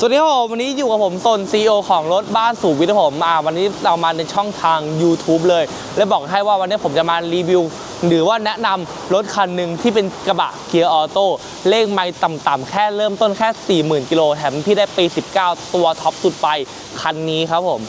สวัสดีครับผมวันนี้อยู่กับผมตน CEO ของรถบ้านสู่วิทย์ผมอ่าวันนี้เรามาในช่องทาง YouTube เลย และบอกให้ว่าวันนี้ผมจะมารีวิว หรือว่าแนะนำรถคันหนึ่งที่เป็นกระบะเกียร์ออโต้เลขไม่ต่ำๆแค่เริ่มต้นแค่ 40,000 กิโลแถมพี่ได้ปี 19 ตัวท็อปสุดไป คันนี้ครับผม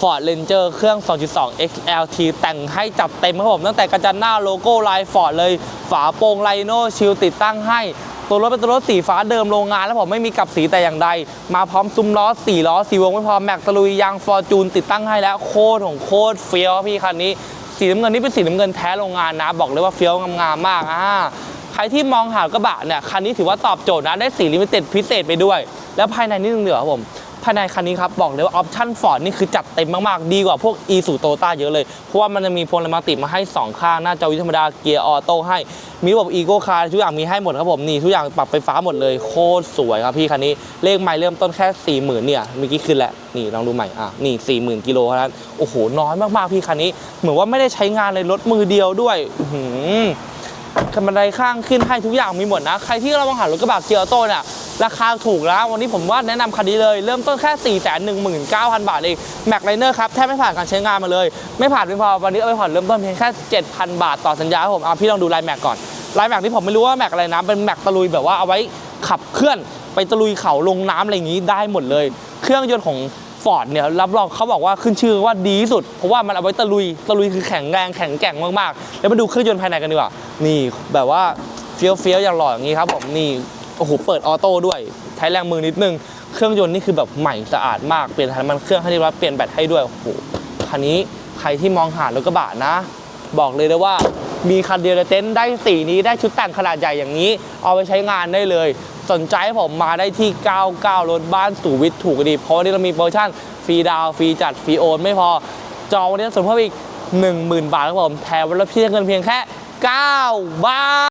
Ford Ranger เครื่อง 2.2 XLT แต่งให้จับเต็มครับผม ตั้งแต่กระจังหน้าโลโก้ลาย Ford เลย ฝาโปรงไลโน่ชิลติดตั้งให้ ตัวรถเป็นตัวรถสีฟ้าเดิมโรงงานแล้วผมไม่มีกลับสีแต่อย่างใด มาพร้อมซุ้มล้อ4ล้อสีวงไม่พอแม็กตะลุยยางฟอร์จูนติดตั้งให้แล้วโคตรของโคตรเฟี้ยวพี่คันนี้ สีน้ำเงินนี่เป็นสีน้ำเงินแท้โรงงานนะ บอกเลยว่าเฟี้ยวงามๆมากอ่าใครที่มองหากระบะเนี่ยคันนี้ถือว่าตอบโจทย์นะได้สีลิมิเต็ดพิเศษไปด้วย แล้วภายในนี่เหลือครับผม ภายในคันนี้ครับ บอกเลยว่าออปชั่นฟอร์ดนี่คือจัดเต็มมาก ๆ ดีกว่าพวก e สูโตต้าเยอะเลย เพราะว่ามันจะมีพวงมาติมาให้ 2 ข้าง หน้าจอวิธรรมดาเกียร์ออโต้ให้ มีระบบอีโก้คาร์ทุกอย่างมีให้หมดครับผมนี่ทุกอย่างปรับไฟฟ้าหมดเลยโคตรสวยครับพี่คันนี้เลขไมล์เริ่มต้นแค่ 40,000เนี่ยเมื่อกี้ขึ้นแล้วนี่ลองดูใหม่อะนี่ 40,000กิโลเท่านั้นโอ้โหน้อยมากๆพี่คันนี้ เหมือนว่าไม่ได้ใช้งานเลยรถมือเดียวด้วยอื้อหือคันบันไดข้างขึ้นให้ทุกอย่างมีหมดนะ ใครที่กำลังองหารถกระบะเกียร์ออโต้เนี่ย ราคาถูกแล้ว วันนี้ผมว่าแนะนำคันนี้เลย เริ่มต้นแค่4 1 9 0 0 0บาทเองแม็กไลเนอร์ครับแทบไม่ผ่านการใช้งานมาเลย ไม่ผ่านไม่พอวันนี้เอาไปผ่อนเริ่มต้นเพียงแค่7,000บาทต่อสัญญาผมเอาพี่ลองดูลายแม็กก่อนลายแม็กที่ผมไม่รู้ว่าแม็กอะไรนะเป็นแม็กตะลุยแบบว่าเอาไว้ขับเคลื่อนไปตะลุยเขาลงน้ำอะไรอย่างนี้ได้หมดเลย เครื่องยนต์ของฟอร์ดเนี่ยรับรองเขาบอกว่าขึ้นชื่อว่าดีที่สุด เพราะว่ามันเอาไว้ตะลุยตะลุยคือแข็งแรงแข็งแกร่งมากๆ แล้วมาดูเครื่องยนต์ภายในกันดีกว่า นี่แบบว่าเฟี้ยวเฟี้ยวๆอย่างหล่ออย่างนี้ครับผมนี่ โอ้โหเปิดออโต้ด้วย ใช้แรงมือนิดนึง เครื่องยนต์นี่คือแบบใหม่สะอาดมากเปลี่ยนถ่านมันเครื่องให้เรียบร้อยเปลี่ยนแบตให้ด้วยโอ้โหคันนี้ใครที่มองหารถกระบะนะ บอกเลยนะว่ามีคันเดียวในเต็นท์ได้สีนี้ได้ชุดแต่งขนาดใหญ่อย่างนี้ เอาไปใช้งานได้เลย สนใจผมมาได้ที่ 99 รถบ้านสู่วิทย์ถูกดี เพราะวันนี้เรามีโปรโมชั่นฟรีดาวฟรีจัดฟรีโอนไม่พอ จองวันนี้ส่วนเพิ่มอีก 10,000 บาทครับผมแถมวันละเพียงเงินเพียงแค่ 9 บาท